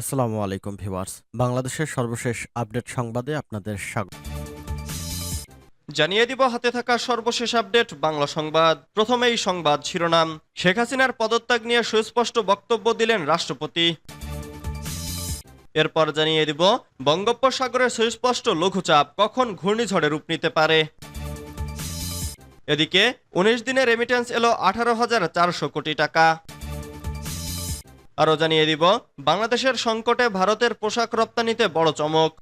আসসালামু আলাইকুম, ভিউয়ার্স। বাংলাদেশের সর্বশেষ আপডেট সংবাদে আপনাদের স্বাগত। জানিয়ে দিব, হাতে থাকা সর্বশেষ আপডেট, বাংলা সংবাদ। প্রথমেই সংবাদ শিরোনাম। শেখ হাসিনার পদত্যাগ নিয়ে সুস্পষ্ট বক্তব্য দিলেন রাষ্ট্রপতি। এরপর জানিয়ে দিব বঙ্গোপসাগরের সুস্পষ্ট লঘুচাপ কখন ঘূর্ণিঝড়ে রূপ নিতে পারে? এদিকে, উনিশ দিনে রেমিটেন্স এলো আঠারো হাজার চারশো কোটি টাকা। আরও জানিয়ে দিব, বাংলাদেশের সংকটে ভারতের পোশাক রপ্তানিতে বড় চমক।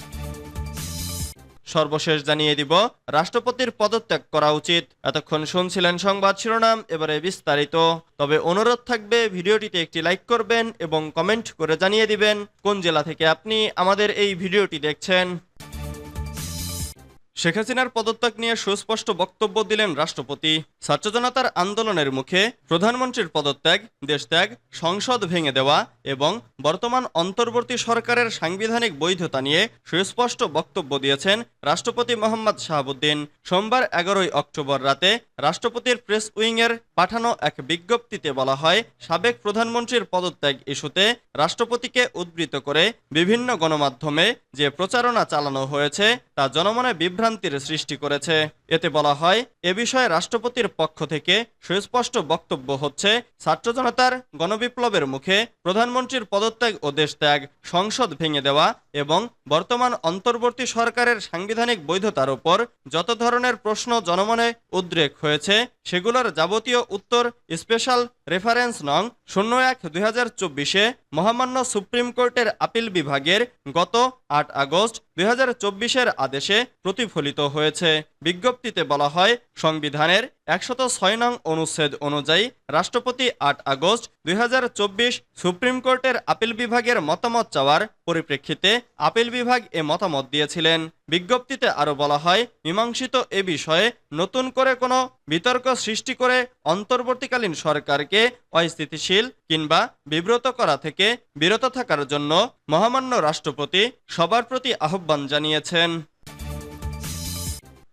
সর্বশেষ জানিয়ে দিব, রাষ্ট্রপতির পদত্যাগ করা উচিত। এতক্ষণ শুনছিলেন সংবাদ শিরোনাম, এবারে বিস্তারিত। তবে অনুরোধ থাকবে, ভিডিওটিতে একটি লাইক করবেন এবং কমেন্ট করে জানিয়ে দিবেন, কোন জেলা থেকে আপনি আমাদের এই ভিডিওটি দেখছেন। শেখ হাসিনার পদত্যাগ নিয়ে সুস্পষ্ট বক্তব্য দিলেন রাষ্ট্রপতি। ছাত্র জনতার আন্দোলনের মুখে প্রধানমন্ত্রীর পদত্যাগ, দেশত্যাগ, সংসদ ভেঙে দেওয়া এবং বর্তমান অন্তর্বর্তী সরকারের সাংবিধানিক বৈধতা নিয়ে সুস্পষ্ট বক্তব্য দিয়েছেন রাষ্ট্রপতি মোহাম্মদ শাহাবুদ্দিন। সোমবার এগারোই অক্টোবর রাতে রাষ্ট্রপতির প্রেস উইংয়ের পাঠানো এক বিজ্ঞপ্তিতে বলা হয়, সাবেক প্রধানমন্ত্রীর পদত্যাগ ইস্যুতে রাষ্ট্রপতিকে উদ্ধৃত করে বিভিন্ন গণমাধ্যমে যে প্রচারণা চালানো হয়েছে, তা জনমনে বিভ্রান্তির সৃষ্টি করেছে। এতে বলা হয়, এ বিষয়ে রাষ্ট্রপতির পক্ষ থেকে সুস্পষ্ট বক্তব্য হচ্ছে, ছাত্র জনতার গণবিপ্লবের মুখে প্রধানমন্ত্রীর পদত্যাগ ও দেশত্যাগ, সংসদ ভেঙে দেওয়া এবং বর্তমান অন্তর্বর্তী সরকারের সাংবিধানিক বৈধতার উপর যত ধরনের প্রশ্ন জনমনে উদ্রেক হয়েছে সেগুলোর যাবতীয় উত্তর স্পেশাল রেফারেন্স নং শূন্য এক দুই হাজার চব্বিশে মহামান্য সুপ্রিম কোর্টের আপিল বিভাগের গত আট আগস্ট দুই হাজার চব্বিশের আদেশে প্রতিফলিত হয়েছে। বিজ্ঞপ্তিতে বলা হয়, সংবিধানের একশত ছয় নং অনুচ্ছেদ অনুযায়ী রাষ্ট্রপতি আট আগস্ট দুই হাজার চব্বিশ সুপ্রিম কোর্টের আপিল বিভাগের মতামত চাওয়ার পরিপ্রেক্ষিতে আপিল বিভাগ এ মতামত দিয়েছিলেন। বিজ্ঞপ্তিতে আরও বলা হয়, মীমাংসিত এ বিষয়ে নতুন করে কোনো বিতর্ক সৃষ্টি করে অন্তর্বর্তীকালীন সরকারকে অস্থিতিশীল কিংবা বিব্রত করা থেকে বিরত থাকার জন্য মহামান্য রাষ্ট্রপতি সবার প্রতি আহ্বান জানিয়েছেন।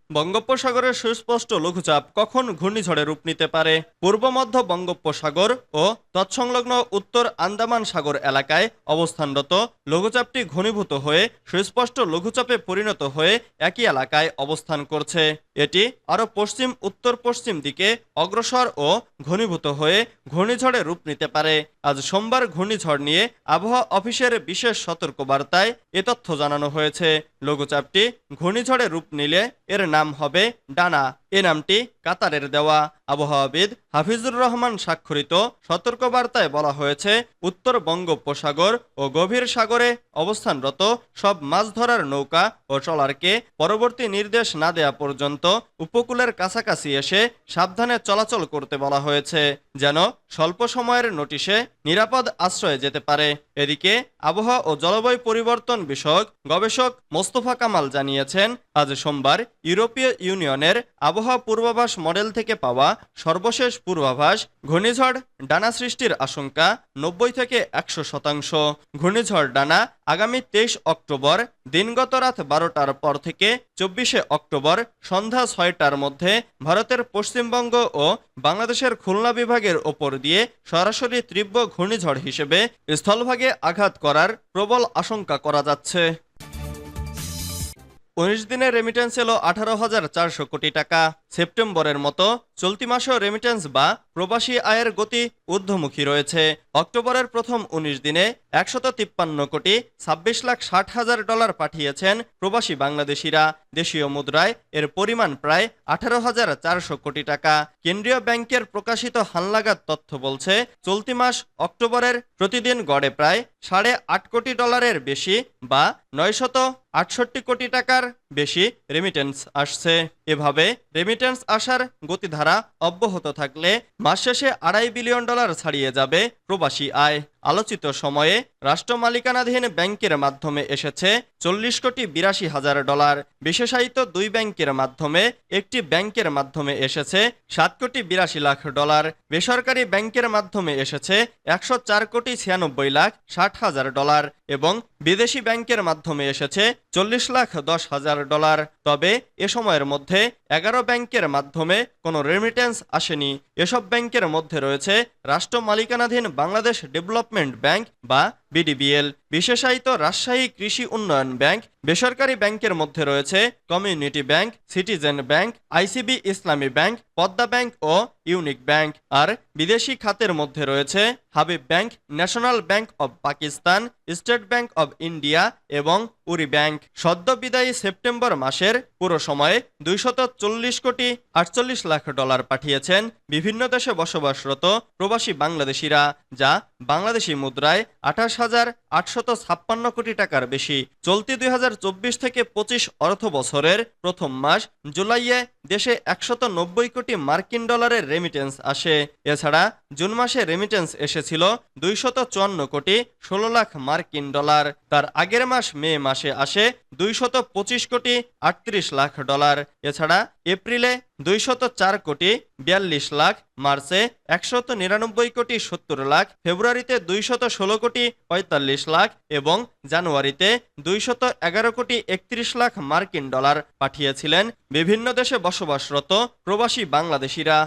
বঙ্গোপসাগরের সুস্পষ্ট লঘুচাপ কখন ঘূর্ণিঝড়ে রূপ নিতে পারে? পূর্ব মধ্য বঙ্গোপসাগর ও তৎসংলগ্ন উত্তর আন্দামান সাগর এলাকায় অবস্থানরত লঘুচাপটি ঘনীভূত হয়ে সুস্পষ্ট লঘুচাপে পরিণত হয়ে একই এলাকায় অবস্থান করছে। এটি আরও পশ্চিম, উত্তর পশ্চিম দিকে অগ্রসর ও ঘনীভূত হয়ে ঘূর্ণিঝড়ে রূপ নিতে পারে। আজ সোমবার ঘূর্ণিঝড় নিয়ে আবহাওয়া অফিসের বিশেষ সতর্কবার্তায় এ তথ্য জানানো হয়েছে। লঘুচাপটি ঘূর্ণিঝড়ে রূপ নিলে এর নাম হবে ডানা। এ নামটি কাতারের দেওয়া আবহাওয়াবিদ হাফিজুর রহমান স্বাক্ষরিত সতর্কবার্তায় বলা হয়েছে, উত্তর বঙ্গোপসাগর ও গভীর সাগরে অবস্থানরত সব মাছ ধরার নৌকা ও ট্রলারকে পরবর্তী নির্দেশ না দেয়া পর্যন্ত উপকূলের কাছাকাছি এসে সাবধানে চলাচল করতে বলা হয়েছে, যেন স্বল্প সময়ের নোটিশে নিরাপদ আশ্রয়ে যেতে পারে। এদিকে আবহাওয়া ও জলবায়ু পরিবর্তন বিষয়ক গবেষক মোস্তফা কামাল জানিয়েছেন, আজ সোমবার ইউরোপীয় ইউনিয়নের আবহাওয়া পূর্বাভাস মডেল থেকে পাওয়া সর্বশেষ পূর্বাভাস ঘূর্ণিঝড় ডানা সৃষ্টির আশঙ্কা নব্বই থেকে একশো শতাংশ। ঘূর্ণিঝড় ডানা আগামী তেইশ অক্টোবর দিনগত রাত বারোটার পর থেকে চব্বিশে অক্টোবর সন্ধ্যা ছয়টার মধ্যে ভারতের পশ্চিমবঙ্গ ও বাংলাদেশের খুলনা বিভাগের ওপর দিয়ে সরাসরি তীব্র ঘূর্ণিঝড় হিসেবে স্থলভাগে আঘাত করার প্রবল আশঙ্কা করা যাচ্ছে। উনিশ দিনের রেমিটেন্স এলো আঠারো হাজার চারশো কোটি টাকা। সেপ্টেম্বরের মতো চলতি মাসেও রেমিটেন্স বা প্রবাসী আয়ের গতি ঊর্ধ্বমুখী রয়েছে। অক্টোবরের প্রথম উনিশ দিনে একশত তিপ্পান্ন কোটি ছাব্বিশ লাখ ষাট হাজার ডলার পাঠিয়েছেন প্রবাসী বাংলাদেশিরা। দেশীয় মুদ্রায় এর পরিমাণ প্রায় আঠারো হাজার চারশো কোটি টাকা। কেন্দ্রীয় ব্যাংকের প্রকাশিত হালনাগাদ তথ্য বলছে, চলতি মাস অক্টোবরের প্রতিদিন গড়ে প্রায় সাড়ে আট কোটি ডলারের বেশি বা নয়শত আটষট্টি কোটি টাকার বেশি রেমিটেন্স আসছে। এভাবে রেমিটেন্স আসার গতিধারা অব্যাহত থাকলে মাস শেষে আড়াই বিলিয়ন ডলার ছাড়িয়ে যাবে প্রবাসী আয়। আলোচিত সময়ে রাষ্ট্র মালিকানাধীন ব্যাংকের মাধ্যমে এসেছে চল্লিশ কোটি বিরাশি হাজার ডলার। বিশেষায়িত দুই ব্যাংকের মাধ্যমে, একটি ব্যাংকের মাধ্যমে এসেছে সাত কোটি বিরাশি লাখ ডলার। বেসরকারি ব্যাংকের মাধ্যমে এসেছে একশো চার কোটি ছিয়ানব্বই লাখ ষাট হাজার ডলার এবং বিদেশি ব্যাংকের মাধ্যমে এসেছে চল্লিশ লাখ দশ হাজার ডলার। তবে এ সময়ের মধ্যে এগারো ব্যাংকের মাধ্যমে কোনো রেমিটেন্স আসেনি। এসব ব্যাংকের মধ্যে রয়েছে রাষ্ট্র মালিকানাধীন বাংলাদেশ ডেভেলপমেন্ট ব্যাংক বা বিডিবিএল, বিশেষায়িত রাজশাহী কৃষি উন্নয়ন ব্যাংক, বেসরকারি ব্যাংকের মধ্যে রয়েছে community bank, citizen bank, ICB Islami bank, Padma bank ও ইউনিক ব্যাংক। আর বিদেশি খাতের মধ্যে রয়েছে Habib bank, national bank of Pakistan, state bank of India এবং উরি ব্যাংক। সদ্য বিদায়ী সেপ্টেম্বর মাসের পুরো সময়ে দুইশত চল্লিশ কোটি আটচল্লিশ লাখ ডলার পাঠিয়েছেন বিভিন্ন দেশে বসবাসরত প্রবাসী বাংলাদেশিরা, যা বাংলাদেশি মুদ্রায় আঠাশ হাজার আটশত ছাপ্পান্ন কোটি টাকার বেশি। চলতি দুই হাজার চব্বিশ থেকে পঁচিশ অর্থ বছরের প্রথম মাস জুলাইয়ে দেশে একশত নব্বই কোটি মার্কিন ডলারের রেমিটেন্স আসে। এছাড়া জুন মাসে রেমিটেন্স এসেছিল দুইশত চুয়ান্ন কোটি ষোলো লাখ মার্কিন ডলার। তার আগের মাস মে মাসে আসে দুইশত পঁচিশ কোটি আটত্রিশ লাখ ডলার। এছাড়া এপ্রিলে দুইশত চার কোটি বিয়াল্লিশ লাখ, মার্চে একশত নিরানব্বই কোটি সত্তর লাখ, ফেব্রুয়ারিতে দুইশত ষোলো কোটি পঁয়তাল্লিশ লাখ এবং জানুয়ারিতে দুইশত এগারো কোটি একত্রিশ লাখ মার্কিন ডলার পাঠিয়েছিলেন বিভিন্ন দেশে বসবাসরত প্রবাসী বাংলাদেশিরা।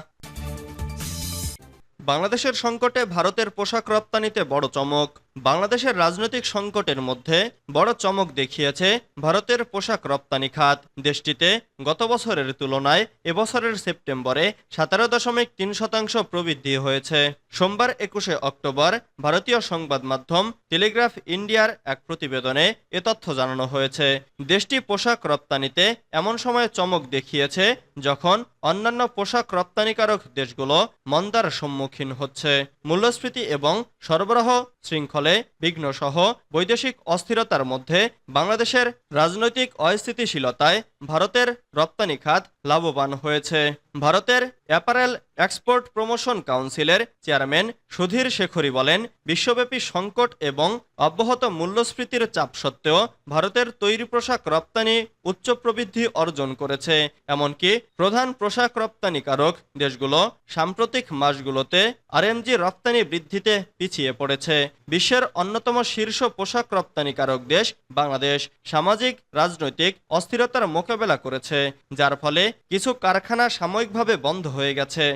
বাংলাদেশের সংকটে ভারতের পোশাক রপ্তানিতে বড় চমক। বাংলাদেশের রাজনৈতিক সংকটের মধ্যে বড় চমক দেখিয়েছে ভারতের পোশাক রপ্তানি খাত। দেশটিতে গত বছরের তুলনায় এবছরের সেপ্টেম্বরে সতেরো দশমিক তিন শতাংশ প্রবৃদ্ধি হয়েছে। সোমবার একুশে অক্টোবর ভারতীয় সংবাদ মাধ্যম টেলিগ্রাফ ইন্ডিয়ার এক প্রতিবেদনে এ তথ্য জানানো হয়েছে। দেশটি পোশাক রপ্তানিতে এমন সময়ে চমক দেখিয়েছে যখন অন্যান্য পোশাক রপ্তানিকারক দেশগুলো মন্দার সম্মুখীন হচ্ছে। মূল্যস্ফীতি এবং সরবরাহ শৃঙ্খলে বিঘ্ন সহ বৈদেশিক অস্থিরতার মধ্যে বাংলাদেশের রাজনৈতিক অস্থিতিশীলতায় ভারতের রপ্তানি খাত লাভবান হয়েছে। ভারতের অ্যাপারেল এক্সপোর্ট প্রমোশন কাউন্সিলের চেয়ারম্যান সুধীর শেখরি বলেন, বিশ্বব্যাপী সংকট এবং অব্যাহত মূল্যস্ফীতির চাপ সত্ত্বেও ভারতের তৈরি পোশাক রপ্তানি উচ্চ প্রবৃদ্ধি অর্জন করেছে। এমনকি প্রধান পোশাক রপ্তানিকারক দেশগুলো সাম্প্রতিক মাসগুলোতে আরএমজি রপ্তানি বৃদ্ধিতে পিছিয়ে পড়েছে। বিশ্বের অন্যতম শীর্ষ পোশাক রপ্তানিকারক দেশ বাংলাদেশ সামাজিক, রাজনৈতিক অস্থিরতার মোকাবেলা করেছে, যার ফলে কিছু কারখানা সাময়িকভাবে বন্ধ হয়ে গেছে।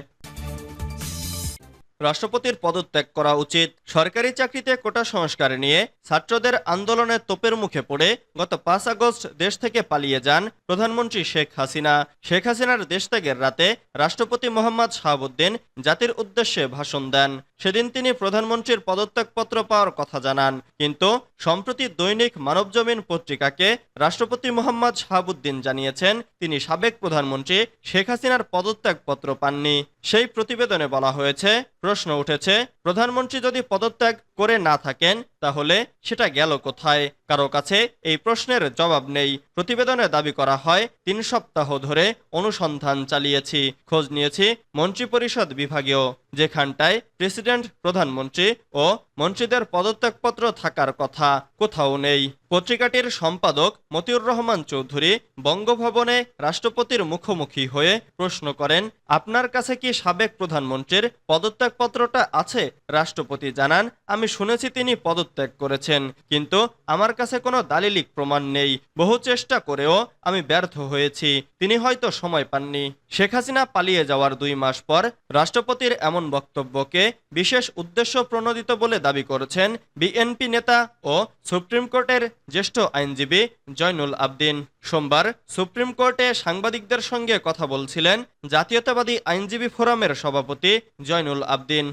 রাষ্ট্রপতির পদত্যাগ করা উচিত। সরকারি চাকরিতে কোটা সংস্কার নিয়ে ছাত্রদের আন্দোলনের তোপের মুখে পড়ে গত পাঁচ আগস্ট দেশ থেকে পালিয়ে যান প্রধানমন্ত্রী শেখ হাসিনা। শেখ হাসিনার দেশত্যাগের রাতে রাষ্ট্রপতি মোহাম্মদ শাহাবুদ্দিন জাতির উদ্দেশ্যে ভাষণ দেন। সেদিন তিনি প্রধানমন্ত্রীর পদত্যাগপত্র পাওয়ার কথা জানান। কিন্তু সম্প্রতি দৈনিক মানবজমিন পত্রিকাকে রাষ্ট্রপতি মোহাম্মদ শাহাবুদ্দিন জানিয়েছেন, তিনি সাবেক প্রধানমন্ত্রী শেখ হাসিনার পদত্যাগপত্র পাননি। সেই প্রতিবেদনে বলা হয়েছে, প্রশ্ন উঠেছে প্রধানমন্ত্রী যদি পদত্যাগ করে না থাকেন, তাহলে সেটা গেল কোথায়? কারও কাছে এই প্রশ্নের জবাব নেই। প্রতিবেদনে দাবি করা হয়, তিন সপ্তাহ ধরে অনুসন্ধান চালিয়েছি। খোঁজ নিয়েছি মন্ত্রিপরিষদ বিভাগীয়, যেখানটায় প্রেসিডেন্ট, প্রধানমন্ত্রী ও মন্ত্রীদের পদত্যাগপত্র থাকার কথা কোথাও নেই। পত্রিকাটির সম্পাদক মতিউর রহমান চৌধুরী বঙ্গভবনে রাষ্ট্রপতির মুখোমুখি হয়ে প্রশ্ন করেন, আপনার কাছে কি সাবেক প্রধানমন্ত্রীর পদত্যাগপত্রটা আছে? রাষ্ট্রপতি জানান, আমি শুনেছি তিনি পদত্যাগ করেছেন, কিন্তু আমার কাছে কোনো দালিলিক প্রমাণ নেই। বহু চেষ্টা করেও আমি ব্যর্থ হয়েছি। তিনি হয়তো সময় পাননি। শেখ হাসিনা পালিয়ে যাওয়ার দুই মাস পর রাষ্ট্রপতির এমন বক্তব্যকে বিশেষ উদ্দেশ্য প্রণোদিত বলে দাবি করেছেন বিএনপি নেতা ও সুপ্রিম কোর্টের জ্যেষ্ঠ আইনজীবী জয়নুল আবদিন। সোমবার সুপ্রিম কোর্টে সাংবাদিকদের সঙ্গে কথা বলছিলেন জাতীয়তাবাদী আইনজীবী ফোরামের সভাপতি জয়নুল আবদিন।